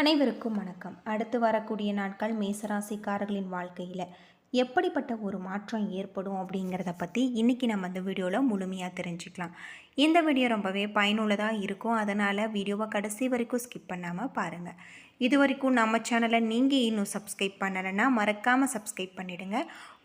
அனைவருக்கும் வணக்கம். அடுத்து வரக்கூடிய நாட்கள் மேசராசிக்காரர்களின் வாழ்க்கையில் எப்படிப்பட்ட ஒரு மாற்றம் ஏற்படும் அப்படிங்கிறத பற்றி இன்றைக்கி நம்ம இந்த வீடியோவில் முழுமையாக தெரிஞ்சுக்கலாம். இந்த வீடியோ ரொம்பவே பயனுள்ளதாக இருக்கும். அதனால் வீடியோவை கடைசி வரைக்கும் ஸ்கிப் பண்ணாமல் பாருங்கள் இது வரைக்கும் நம்ம சேனலை நீங்கள் இன்னும் சப்ஸ்கிரைப் பண்ணலைன்னா மறக்காமல் சப்ஸ்கிரைப் பண்ணிவிடுங்க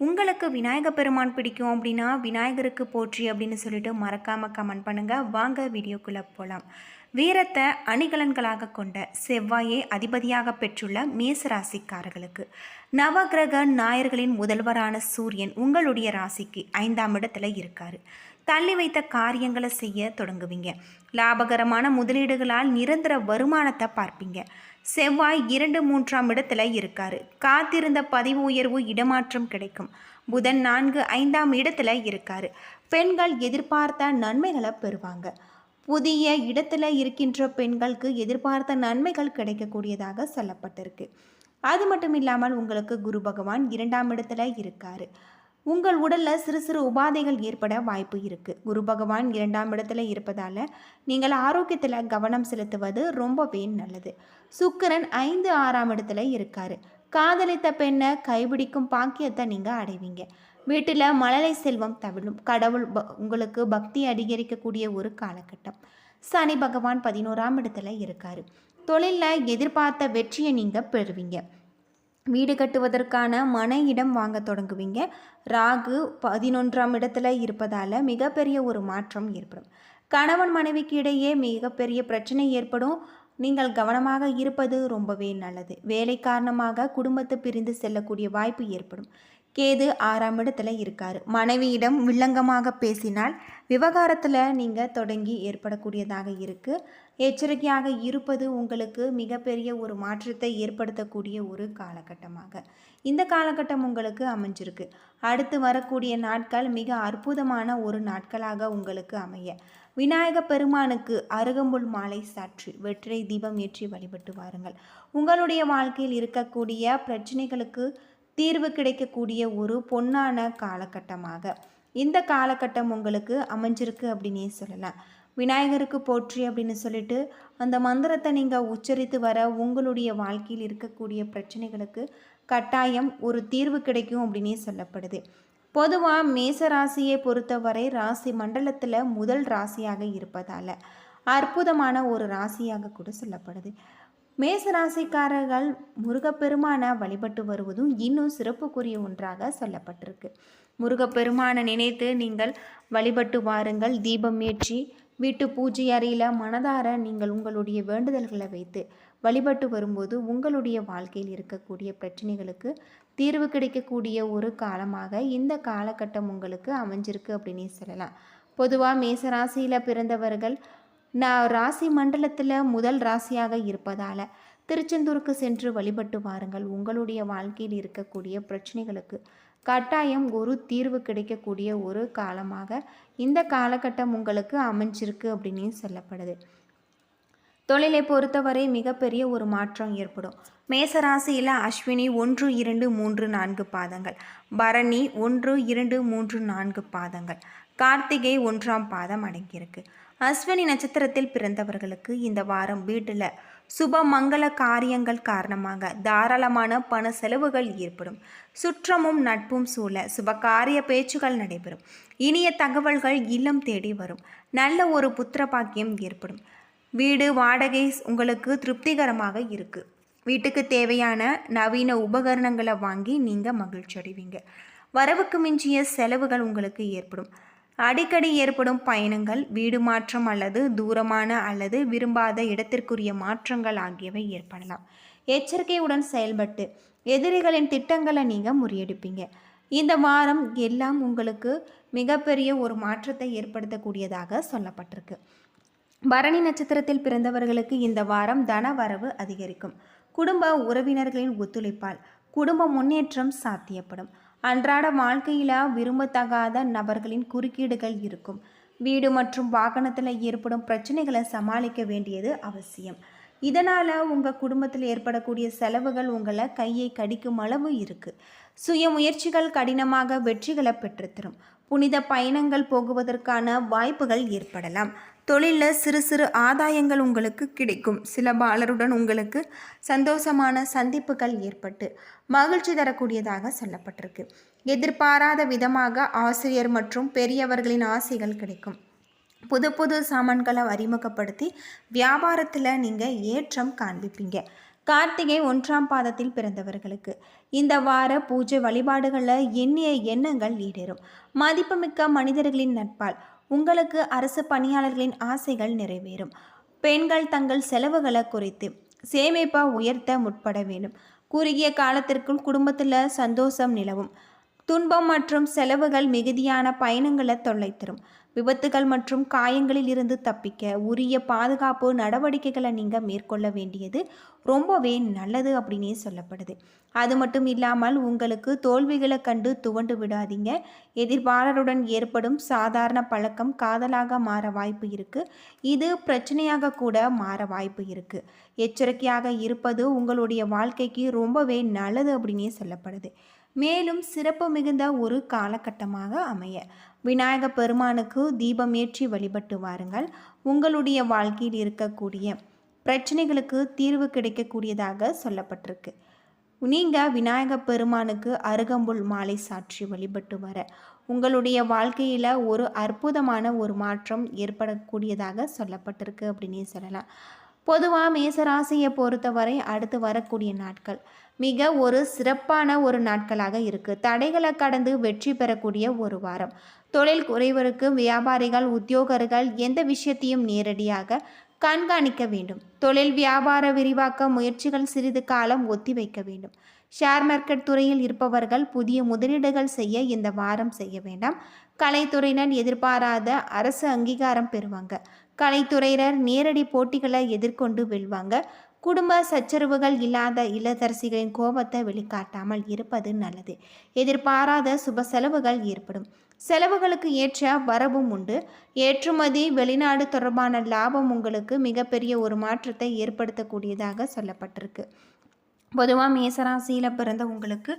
உங்களுக்கு விநாயக பெருமான் பிடிக்கும் அப்படின்னா விநாயகருக்கு போற்றி அப்படின்னு சொல்லிட்டு மறக்காமல் கமெண்ட் பண்ணுங்கள் வாங்க வீடியோக்குள்ளே போகலாம் வீரத்தை அணிகலன்களாக கொண்ட செவ்வாயை அதிபதியாக பெற்றுள்ள மேசராசிக்காரர்களுக்கு. நவகிரக நாயர்களின் முதல்வரான சூரியன் உங்களுடைய ராசிக்கு ஐந்தாம் இடத்துல இருக்காரு. தள்ளி வைத்த காரியங்களை செய்ய தொடங்குவீங்க. லாபகரமான முதலீடுகளால் நிரந்தர வருமானத்தை பார்ப்பீங்க. செவ்வாய் இரண்டு மூன்றாம் இடத்துல இருக்காரு. காத்திருந்த பதிவு உயர்வு இடமாற்றம் கிடைக்கும். புதன் நான்கு ஐந்தாம் இடத்துல இருக்காரு. பெண்கள் எதிர்பார்த்த நன்மைகளை பெறுவாங்க. புதிய இடத்துல இருக்கின்ற பெண்களுக்கு எதிர்பார்த்த நன்மைகள் கிடைக்கக்கூடியதாக சொல்லப்பட்டிருக்கு. அது மட்டும் இல்லாமல் உங்களுக்கு குரு பகவான் இரண்டாம் இடத்துல இருக்காரு. உங்கள் உடலில் சிறு சிறு உபாதைகள் ஏற்பட வாய்ப்பு இருக்குது குரு பகவான் இரண்டாம் இடத்துல இருப்பதால் நீங்கள் ஆரோக்கியத்தில் கவனம் செலுத்துவது ரொம்பவே நல்லது. சுக்கிரன் ஐந்து ஆறாம் இடத்துல இருக்காரு. காதலித்த பெண்ணை கைபிடிக்கும் பாக்கியத்தை நீங்கள் அடைவீங்க. வீட்டில் மழலை செல்வம் தவிழும் கடவுள் ப உங்களுக்கு பக்தி அதிகரிக்கக்கூடிய ஒரு காலகட்டம். சனி பகவான் பதினோராம் இடத்துல இருக்காரு. தொழிலில் எதிர்பார்த்த வெற்றியை நீங்கள் பெறுவீங்க. வீடு கட்டுவதற்கான மன இடம் வாங்க தொடங்குவீங்க. ராகு பதினொன்றாம் இடத்துல இருப்பதால் மிகப்பெரிய ஒரு மாற்றம் ஏற்படும். கணவன் மனைவிக்கு இடையே மிகப்பெரிய பிரச்சனை ஏற்படும். நீங்கள் கவனமாக இருப்பது ரொம்பவே நல்லது. வேலை காரணமாக குடும்பத்தை பிரிந்து செல்லக்கூடிய வாய்ப்பு ஏற்படும். கேது ஆறாம் இடத்துல இருக்கார். மனைவியிடம் வில்லங்கமாக பேசினால் விவகாரத்தில் நீங்கள் தொடங்கி ஏற்படக்கூடியதாக இருக்குது எச்சரிக்கையாக இருப்பது உங்களுக்கு மிகப்பெரிய ஒரு மாற்றத்தை ஏற்படுத்தக்கூடிய ஒரு காலகட்டமாக. இந்த காலகட்டம் உங்களுக்கு அமைஞ்சிருக்கு. அடுத்து வரக்கூடிய நாட்கள் மிக அற்புதமான ஒரு நாட்களாக உங்களுக்கு அமைய. விநாயக பெருமானுக்கு அருகம்புல் மாலை சாற்றி வெற்றிலை தீபம் ஏற்றி வழிபட்டு வாருங்கள். உங்களுடைய வாழ்க்கையில் இருக்கக்கூடிய பிரச்சனைகளுக்கு தீர்வு கிடைக்கக்கூடிய ஒரு பொன்னான காலகட்டமாக. இந்த காலகட்டம் உங்களுக்கு அமைஞ்சிருக்கு அப்படின்னே சொல்லலாம். விநாயகருக்கு போற்றி அப்படின்னு சொல்லிட்டு அந்த மந்திரத்தை நீங்கள் உச்சரித்து வர உங்களுடைய வாழ்க்கையில் இருக்கக்கூடிய பிரச்சனைகளுக்கு கட்டாயம் ஒரு தீர்வு கிடைக்கும் அப்படின்னே சொல்லப்படுது. பொதுவாக மேச ராசியை பொறுத்தவரை ராசி மண்டலத்தில் முதல் ராசியாக இருப்பதால் அற்புதமான ஒரு ராசியாக கூட சொல்லப்படுது. மேச ராசிக்காரர்கள் முருகப்பெருமானை வழிபட்டு வருவதும் இன்னும் சிறப்புக்குரிய ஒன்றாக சொல்லப்பட்டிருக்கு. முருகப்பெருமானை நினைத்து நீங்கள் வழிபட்டு வாருங்கள். தீபம் ஏற்றி வீட்டு பூஜை அறையில் மனதார நீங்கள் உங்களுடைய வேண்டுதல்களை வைத்து வழிபட்டு வரும்போது உங்களுடைய வாழ்க்கையில் இருக்கக்கூடிய பிரச்சனைகளுக்கு தீர்வு கிடைக்கக்கூடிய ஒரு காலமாக இந்த காலகட்டம் உங்களுக்கு அமைஞ்சிருக்கு அப்படின்னு சொல்லலாம். பொதுவாக மேச ராசியில் பிறந்தவர்கள் நான் ராசி மண்டலத்தில் முதல் ராசியாக இருப்பதால் திருச்செந்தூருக்கு சென்று வழிபட்டு வாருங்கள். உங்களுடைய வாழ்க்கையில் இருக்கக்கூடிய பிரச்சனைகளுக்கு கட்டாயம் ஒரு தீர்வு கிடைக்கக்கூடிய ஒரு காலமாக இந்த காலகட்டம் உங்களுக்கு அமைஞ்சிருக்கு அப்படின்னு சொல்லப்படுது. தொழிலை பொறுத்தவரை மிகப்பெரிய ஒரு மாற்றம் ஏற்படும். மேசராசியில் அஸ்வினி ஒன்று இரண்டு மூன்று நான்கு பாதங்கள். பரணி ஒன்று இரண்டு மூன்று நான்கு பாதங்கள். கார்த்திகை ஒன்றாம் பாதம் அடங்கியிருக்கு. அஸ்வினி நட்சத்திரத்தில் பிறந்தவர்களுக்கு இந்த வாரம் வீட்டில் சுப மங்கள காரியங்கள் காரணமாக தாராளமான பண செலவுகள் ஏற்படும். சுற்றமும் நட்பும் சூழ சுப காரிய பேச்சுகள் நடைபெறும். இனிய தகவல்கள் இல்லம் தேடி வரும். நல்ல ஒரு புத்திர பாக்கியம் ஏற்படும். வீடு வாடகை உங்களுக்கு திருப்திகரமாக இருக்குது வீட்டுக்கு தேவையான நவீன உபகரணங்களை வாங்கி நீங்கள் மகிழ்ச்சி அடைவீங்க வரவுக்கு மிஞ்சிய செலவுகள் உங்களுக்கு ஏற்படும். அடிக்கடி ஏற்படும் பயணங்கள் வீடு மாற்றம் அல்லது தூரமான அல்லது விரும்பாத இடத்திற்குரிய மாற்றங்கள் ஆகியவை ஏற்படலாம். எச்சரிக்கையுடன் செயல்பட்டு எதிரிகளின் திட்டங்களை நீங்கள் முறியடிப்பீங்க. இந்த வாரம் எல்லாம் உங்களுக்கு மிகப்பெரிய ஒரு மாற்றத்தை ஏற்படுத்தக்கூடியதாக சொல்லப்பட்டிருக்கு. பரணி நட்சத்திரத்தில் பிறந்தவர்களுக்கு இந்த வாரம் தன வரவு அதிகரிக்கும். குடும்ப உறவினர்களின் ஒத்துழைப்பால் குடும்ப முன்னேற்றம் சாத்தியப்படும். அன்றாட வாழ்க்கையில் விரும்பத்தகாத நபர்களின் குறுக்கீடுகள் இருக்கும். வீடு மற்றும் வாகனத்தில் ஏற்படும் பிரச்சனைகளை சமாளிக்க வேண்டியது அவசியம். இதனால் உங்கள் குடும்பத்தில் ஏற்படக்கூடிய செலவுகள் உங்களை கையை கடிக்கும் அளவு இருக்குது சுய முயற்சிகள் கடினமாக வெற்றிகளை பெற்றுத்தரும். புனித பயணங்கள் போகுவதற்கான வாய்ப்புகள் ஏற்படலாம். தொழிலில் சிறு சிறு ஆதாயங்கள் உங்களுக்கு கிடைக்கும். சில பாலருடன் உங்களுக்கு சந்தோஷமான சந்திப்புகள் ஏற்பட்டு மகிழ்ச்சி தரக்கூடியதாக சொல்லப்பட்டிருக்கு. எதிர்பாராத விதமாக ஆசிரியர் மற்றும் பெரியவர்களின் ஆசைகள் கிடைக்கும். புது புது சாமான்களை அறிமுகப்படுத்தி வியாபாரத்தில் நீங்கள் ஏற்றம் காண்பிப்பீங்க. கார்த்திகை ஒன்றாம் பாதத்தில் பிறந்தவர்களுக்கு இந்த வார பூஜை வழிபாடுகளில் எண்ணிய எண்ணங்கள் ஈடேறும். மதிப்புமிக்க மனிதர்களின் நட்பால் உங்களுக்கு அரசு பணியாளர்களின் ஆசைகள் நிறைவேறும். பெண்கள் தங்கள் செலவுகளை குறைத்து சேமிப்பாக உயர்த்த முற்பட வேண்டும். குறுகிய காலத்திற்குள் குடும்பத்தில் சந்தோஷம் நிலவும். துன்பம் மற்றும் செலவுகள் மிகுதியான பயணங்களை தொல்லை தரும் விபத்துகள் மற்றும் காயங்களில் இருந்து தப்பிக்க உரிய பாதுகாப்பு நடவடிக்கைகளை நீங்கள் மேற்கொள்ள வேண்டியது ரொம்பவே நல்லது அப்படின்னே சொல்லப்படுது. அது மட்டும் இல்லாமல் உங்களுக்கு தோல்விகளை கண்டு துவண்டு விடாதீங்க. எதிர்பாளருடன் ஏற்படும் சாதாரண பழக்கம் காதலாக மாற வாய்ப்பு இருக்குது இது பிரச்சனையாக கூட மாற வாய்ப்பு இருக்குது எச்சரிக்கையாக இருப்பது உங்களுடைய வாழ்க்கைக்கு ரொம்பவே நல்லது அப்படின்னே சொல்லப்படுது. மேலும் சிறப்பு மிகுந்த ஒரு காலகட்டமாக அமைய. விநாயக பெருமானுக்கு தீபம் ஏற்றி வழிபட்டு வாருங்கள். உங்களுடைய வாழ்க்கையில் இருக்கக்கூடிய பிரச்சனைகளுக்கு தீர்வு கிடைக்கக்கூடியதாக சொல்லப்பட்டிருக்கு. நீங்கள் விநாயக பெருமானுக்கு அருகம்புல் மாலை சாற்றி வழிபட்டு வர உங்களுடைய வாழ்க்கையில் ஒரு அற்புதமான ஒரு மாற்றம் ஏற்படக்கூடியதாக சொல்லப்பட்டிருக்கு அப்படின்னே சொல்லலாம். பொதுவாக மேசராசியை பொறுத்தவரை அடுத்து வரக்கூடிய நாட்கள். மிக ஒரு சிறப்பான ஒரு நாட்களாக இருக்குது தடைகளை கடந்து வெற்றி பெறக்கூடிய ஒரு வாரம். தொழில் குறைவருக்கு வியாபாரிகள் உத்தியோகர்கள் எந்த விஷயத்தையும் நேரடியாக கண்காணிக்க வேண்டும். தொழில் வியாபார விரிவாக்க முயற்சிகள் சிறிது காலம் ஒத்தி வைக்க வேண்டும். ஷேர் மார்க்கெட் துறையில் இருப்பவர்கள் புதிய முதலீடுகள் செய்ய இந்த வாரம் செய்ய வேண்டாம். கலைத்துறையினர் எதிர்பாராத அரசு அங்கீகாரம் பெறுவாங்க. கலைத்துறையினர் நேரடி போட்டிகளை எதிர்கொண்டு வெல்வாங்க. குடும்ப சச்சரவுகள் இல்லாத இல்லத்தரசிகளின் கோபத்தை வெளிக்காட்டாமல் இருப்பது நல்லது. எதிர்பாராத சுப செலவுகள் ஏற்படும். செலவுகளுக்கு ஏற்ற வரவும் உண்டு. ஏற்றுமதி வெளிநாடு தொடர்பான லாபம் உங்களுக்கு மிகப்பெரிய ஒரு மாற்றத்தை ஏற்படுத்தக்கூடியதாக சொல்லப்பட்டிருக்கு. பொதுவாக மேசராசியில் பிறந்த உங்களுக்கு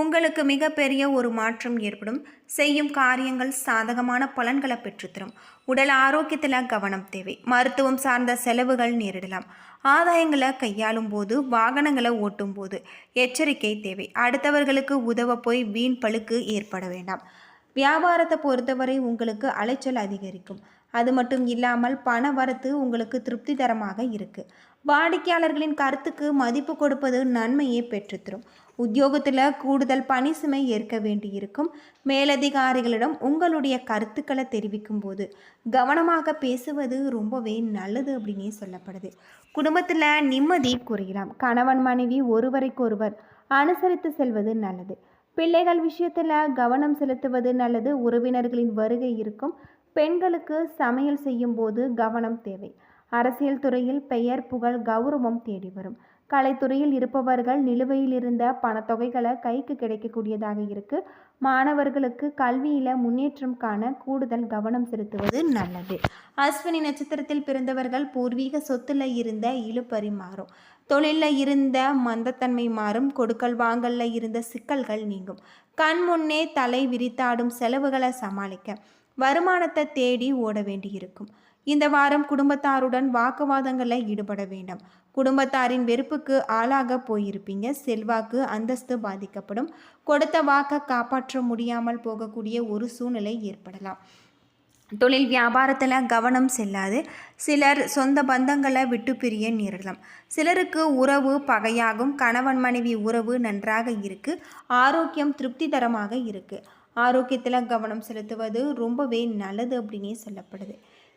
உங்களுக்கு மிகப்பெரிய ஒரு மாற்றம் ஏற்படும். செய்யும் காரியங்கள் சாதகமான பலன்களை பெற்றுத்தரும். உடல் ஆரோக்கியத்தில் கவனம் தேவை. மருத்துவம் சார்ந்த செலவுகள் நேரிடலாம். ஆதாயங்களை கையாளும் போது வாகனங்களை ஓட்டும் போது எச்சரிக்கை தேவை. அடுத்தவர்களுக்கு உதவ போய் வீண் பழுக்கு ஏற்பட வேண்டாம். வியாபாரத்தை பொறுத்தவரை உங்களுக்கு அலைச்சல் அதிகரிக்கும். அது மட்டும் இல்லாமல் பண வரத்து உங்களுக்கு திருப்திகரமாக இருக்குது வாடிக்கையாளர்களின் கருத்துக்கு மதிப்பு கொடுப்பது நன்மையை பெற்றுத்தரும். உத்தியோகத்தில் கூடுதல் பணி சுமை ஏற்க வேண்டியிருக்கும். மேலதிகாரிகளிடம் உங்களுடைய கருத்துக்களை தெரிவிக்கும் போது கவனமாக பேசுவது ரொம்பவே நல்லது அப்படின்னே சொல்லப்படுது. குடும்பத்தில் நிம்மதி குறையலாம். கணவன் மனைவி ஒருவரைக்கொருவர் அனுசரித்து செல்வது நல்லது. பிள்ளைகள் விஷயத்தில் கவனம் செலுத்துவது நல்லது. உறவினர்களின் வருகை இருக்கும். பெண்களுக்கு சமையல் செய்யும் போது கவனம் தேவை. அரசியல் துறையில் பெயர் புகழ் கௌரவம் தேடி வரும். கலைத்துறையில் இருப்பவர்கள் நிலுவையில் இருந்த பணத்தொகைகளை கைக்கு கிடைக்கக்கூடியதாக இருக்கு. மாணவர்களுக்கு கல்வியில முன்னேற்றம் காண கூடுதல் கவனம் செலுத்துவது நல்லது. அஸ்வினி நட்சத்திரத்தில் பிறந்தவர்கள் பூர்வீக சொத்துல இருந்த இழுப்பறி மாறும். தொழிலில் இருந்த மந்தத்தன்மை மாறும். கொடுக்கல் வாங்கல்ல இருந்த சிக்கல்கள் நீங்கும். கண் முன்னே தலை விரித்தாடும் செலவுகளை சமாளிக்க வருமானத்தை தேடி ஓட வேண்டியிருக்கும். இந்த வாரம் குடும்பத்தாருடன் வாக்குவாதங்களில் ஈடுபட வேண்டும். குடும்பத்தாரின் வெறுப்புக்கு ஆளாக போயிருப்பீங்க. செல்வாக்கு அந்தஸ்து பாதிக்கப்படும். கொடுத்த வாக்கை காப்பாற்ற முடியாமல் போகக்கூடிய ஒரு சூழ்நிலை ஏற்படலாம். தொழில் வியாபாரத்தில் கவனம் செல்லாது. சிலர் சொந்த பந்தங்களை விட்டு பிரிய நேரிடலாம். சிலருக்கு உறவு பகையாகும். கணவன் மனைவி உறவு நன்றாக இருக்குது ஆரோக்கியம் திருப்திகரமாக இருக்குது ஆரோக்கியத்தில் கவனம் செலுத்துவது ரொம்பவே நல்லது அப்படின்னே சொல்லப்படுது.